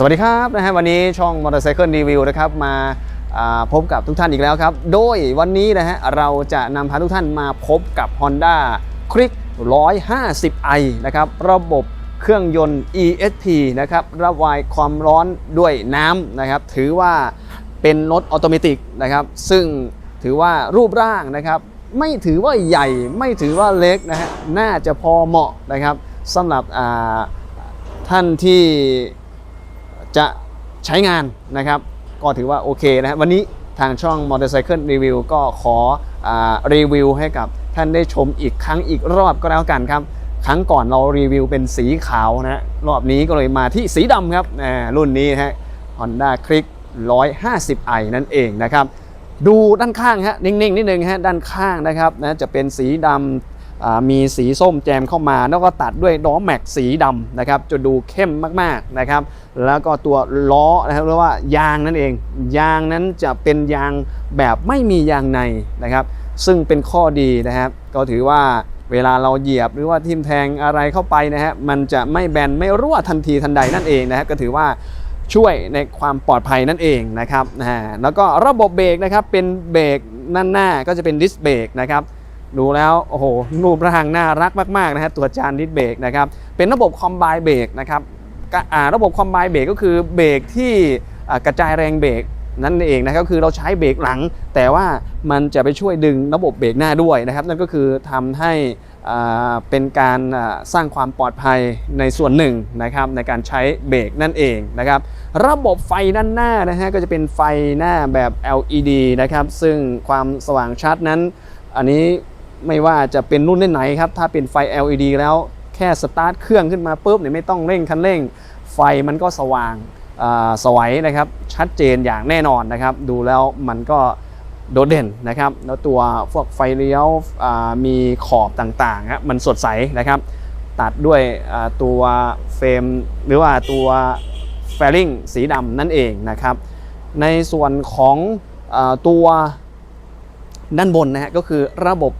สวัสดีครับนะฮะวันนี้ช่อง Motorcycle Review นะครับมาพบกับทุกท่านอีกแล้วครับ โดยวันนี้นะฮะเราจะนำพาทุกท่านมาพบกับ Honda Click 150i นะครับระบบเครื่องยนต์ ESP นะครับระบายความร้อนด้วยน้ำนะครับถือว่าเป็นรถออโตเมติกนะครับซึ่งถือว่ารูปร่างนะครับไม่ถือว่าใหญ่ไม่ถือว่าเล็กนะฮะน่าจะพอเหมาะนะครับสำหรับท่านที่ จะใช้งานนะครับ ก็ถือว่าโอเคนะฮะวันนี้ทางช่อง Motorcycle Review ก็ขออรีวิวให้กับท่านได้ชมอีกครั้งอีกรอบก็แล้วกันครับ ครั้งก่อนเรารีวิวเป็นสีขาวนะฮะรอบนี้ก็เลยมาที่สีดำครับรุ่นนี้นะฮะ Honda Click 150i นั่นเองนะครับ ดูด้านข้างฮะนิ่งๆนิดนึงฮะด้านข้างนะครับนะจะเป็นสีดำ มีสีส้มแจมเข้ามา แล้วก็ตัดด้วยล้อแม็กสีดำนะครับจะดูเข้มมากๆนะครับ แล้วก็ตัวล้อนะครับเรียกว่ายางนั่นเอง ยางนั้นจะเป็นยางแบบไม่มียางในนะครับ ซึ่งเป็นข้อดีนะครับ ก็ถือว่าเวลาเราเหยียบหรือว่าทิ่มแทงอะไรเข้าไปนะฮะมันจะไม่แบนไม่รั่วทันทีทันใดนั่นเองนะฮะก็ถือว่าช่วยในความปลอดภัยนั่นเองนะครับนะฮะแล้วก็ระบบเบรกนะครับเป็นเบรกด้านหน้าก็จะเป็นดิสเบรกนะครับ ดูแล้วโอ้โหรูปร่างน่ารักมากๆนะฮะตัวจานดิสเบรกนะครับเป็นระบบคอมไบเบรกนะครับระบบคอมไบเบรกก็คือเบรกที่กระจายแรงเบรกนั่นเองนะครับคือเราใช้เบรกหลัง แต่ว่ามันจะไปช่วยดึงระบบเบรกหน้าด้วยนะครับ นั่นก็คือทำให้เป็นการสร้างความปลอดภัยในส่วนหนึ่งนะครับในการใช้เบรกนั่นเองนะครับระบบไฟด้านหน้านะฮะก็จะเป็นไฟหน้าแบบ LED นะครับซึ่งความสว่างชัดนั้นอันนี้ ไม่ว่าจะเป็นรุ่นไหนครับ ถ้าเป็นไฟ LED แล้วแค่สตาร์ทเครื่องขึ้นมาปุ๊บเนี่ยไม่ต้องเร่งคันเร่ง ไฟมันก็สว่างสวัยนะครับชัดเจนอย่างแน่นอนนะครับ ดูแล้วมันก็โดดเด่นนะครับ แล้วตัวพวกไฟเลี้ยวมีขอบต่างๆฮะมันสดใสนะครับ ตัดด้วยตัวเฟรมหรือว่าตัวแฟริงสีดำนั่นเองนะครับ ในส่วนของอตัวด้านบนนะฮะก็คือระบบ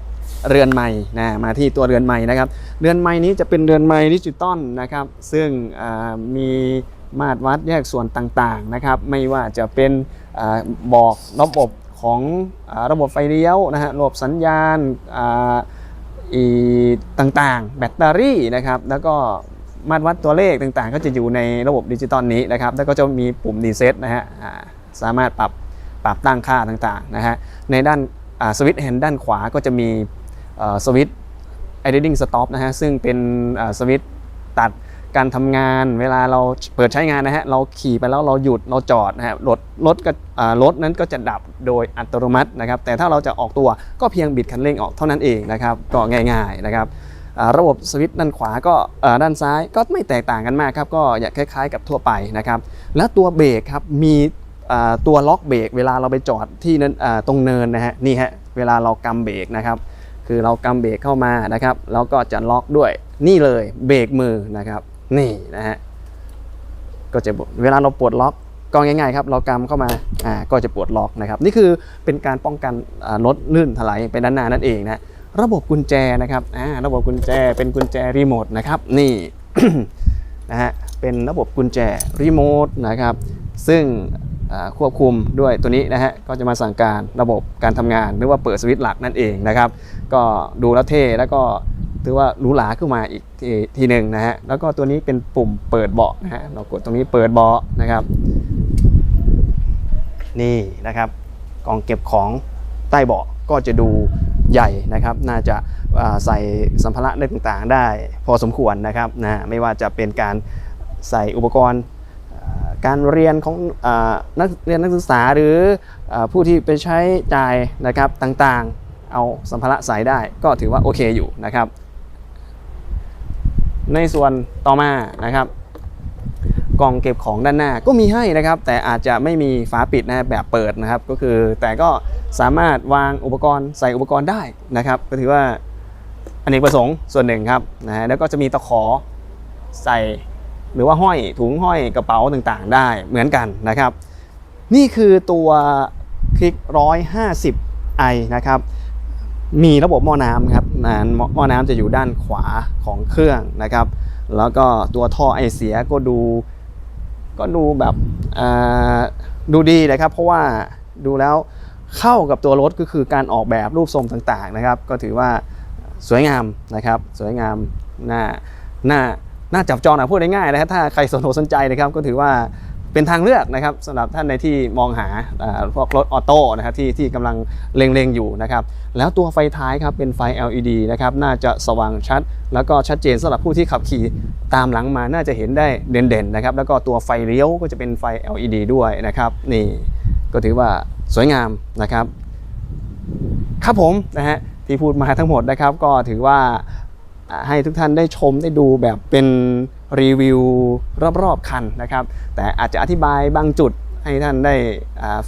เรือนไม้นะมาที่ตัวเรือนไม้นะครับ เรือนไม้นี้จะเป็นเรือนไม้ดิจิตอลนะครับ ซึ่งมีมาตรวัดแยกส่วนต่างๆนะครับ ไม่ว่าจะเป็นอบอกระบบของอระบบไฟเลี้ยวนะฮะระบบสัญญาณอีต่างๆ แบตเตอรี่นะครับแล้วก็มาตรวัดตัวเลขต่างๆ ก็จะอยู่ในระบบดิจิตอลนี้นะครับ แล้วก็จะมีปุ่มรีเซ็ตนะฮะสามารถปรับปรับตั้งค่าต่างๆนะฮะในด้านสวิตช์แฮนด์ด้านขวาก็จะมี สวิตช์ editing stop นะฮะซึ่งเป็นสวิตช์ตัดการทำงานเวลาเราเปิดใช้งานนะฮะเราขี่ไปแล้วเราหยุดเราจอดนะฮะรถรถก็รถนั้นก็จะดับโดยอัตโนมัตินะครับแต่ถ้าเราจะออกตัวก็เพียงบิดคันเร่งออกเท่านั้นเองนะครับก็ง่ายๆนะครับระบบสวิตช์ด้านขวาก็ด้านซ้ายก็ไม่แตกต่างกันมากครับก็อย่าคล้าย ๆ กับทั่วไปนะครับและตัวเบรกครับมีตัวล็อกเบรกเวลาเราไปจอดที่นั้นตรงเนินนะฮะนี่ฮะเวลาเรากำเบรกนะครับ คือเรากำเบรกเข้ามานะครับ แล้วก็จะล็อกด้วยนี่เลยเบรกมือนะครับ นี่นะฮะก็จะเวลาเราปลดล็อกก็ง่ายๆครับเรากำเข้ามาอ่าก็จะปลดล็อกนะครับ นี่คือเป็นการป้องกันรถลื่นถลายไปด้านหน้านั่นเองนะระบบกุญแจนะครับอ่าระบบกุญแจเป็นกุญแจรีโมทนะครับนี่นะฮะเป็นระบบกุญแจรีโมทนะครับซึ่ง ควบคุมด้วยตัวนี้นะฮะก็จะมาสั่งการระบบการทำงานหรือว่าเปิดสวิตช์หลักนั่นเองนะครับ ก็ดูแล้วเท่แล้วก็ถือว่าหรูหราขึ้นมาอีกทีทีหนึ่งนะฮะแล้วก็ตัวนี้เป็นปุ่มเปิดเบาะนะฮะเรากดตรงนี้เปิดเบาะนะครับ นี่นะครับกล่องเก็บของใต้เบาะก็จะดูใหญ่นะครับ น่าจะาใส่สัมภาระได้ต่างๆ ได้พอสมควรนะครับนะไม่ว่าจะเป็นการใส่อุปกรณ์ การเรียนของอนักเรียนนักศึกษาหรืออผู้ที่ไปใช้จ่ายนะครับต่างๆ เอาสัมภาระใส่ได้ก็ถือว่าโอเคอยู่นะครับ ในส่วนต่อมานะครับกล่องเก็บของด้านหน้าก็มีให้นะครับ แต่อาจจะไม่มีฝาปิดนะแบบเปิดนะครับ ก็คือแต่ก็สามารถวางอุปกรณ์ใส่อุปกรณ์ได้นะครับ ก็ถือว่าอนเนกประสงค์ส่วนหนึ่งครับนะฮะแล้วก็จะมีตะขอใส่ หรือว่าห้อยถุงห้อยกระเป๋าต่างๆ ได้เหมือนกันนะครับ นี่คือตัวคลิก 150i นะครับมีระบบหม้อน้ำครับนะหม้อหม้อน้ำจะอยู่ด้านขวาของเครื่องนะครับ แล้วก็ตัวท่อไอเสียก็ดูก็ดูแบบดูดีนะครับ เพราะว่าดูแล้วเข้ากับตัวรถก็คือการออกแบบรูปทรงต่างๆนะครับ ก็ถือว่าสวยงามนะครับ สวยงามหน่าหน่า น่าจับจองนะพูดง่ายๆนะครับถ้าใครสนอกสนใจนะครับก็ถือว่าเป็นทางเลือกนะครับสำหรับท่านในที่มองหาพวกรถออโต้นะครับที่ที่กำลังเล็งๆอยู่นะครับแล้วตัวไฟท้ายครับเป็นไฟ LED นะครับน่าจะสว่างชัด แล้วก็ชัดเจนสำหรับผู้ที่ขับขี่ตามหลังมาน่าจะเห็นได้เด่นๆนะครับแล้วก็ตัวไฟเลี้ยวก็จะเป็นไฟ LED ด้วยนะครับนี่ก็ถือว่าสวยงามนะครับ ครับผมนะฮะที่พูดมาทั้งหมดนะครับก็ถือว่า ให้ทุกท่านได้ชมได้ดูแบบเป็นรีวิวรอบๆคันนะครับ แต่อาจจะอธิบายบางจุดให้ท่านได้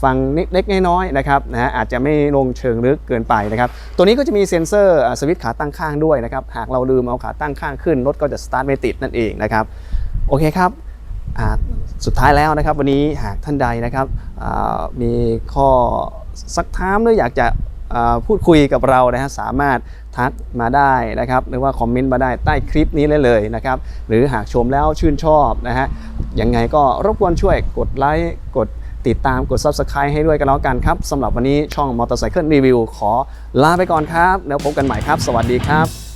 ฟังนิดเล็กน้อยๆนะครับนะฮะอาจจะไม่ลงเชิงลึกเกินไปนะครับ ตัวนี้ก็จะมีเซ็นเซอร์สวิตช์ขาตั้งข้างด้วยนะครับ หากเราลืมเอาขาตั้งข้างขึ้นรถก็จะสตาร์ทไม่ติดนั่นเองนะครับ โอเคครับสุดท้ายแล้วนะครับ วันนี้หากท่านใดนะครับมีข้อสักถามหรืออยากจะ พูดคุยกับเรานะฮะสามารถทักมาได้นะครับหรือว่าคอมเมนต์มาได้ใต้คลิปนี้เลยเลยนะครับหรือหากชมแล้วชื่นชอบนะฮะยังไงก็รบกวนช่วยกดไลค์กดติดตามกด Subscribe ให้ด้วยกันแล้วกันครับสำหรับวันนี้ช่องมอเตอร์ไซค์รีวิวขอลาไปก่อนครับ แล้วพบกันใหม่ครับ สวัสดีครับ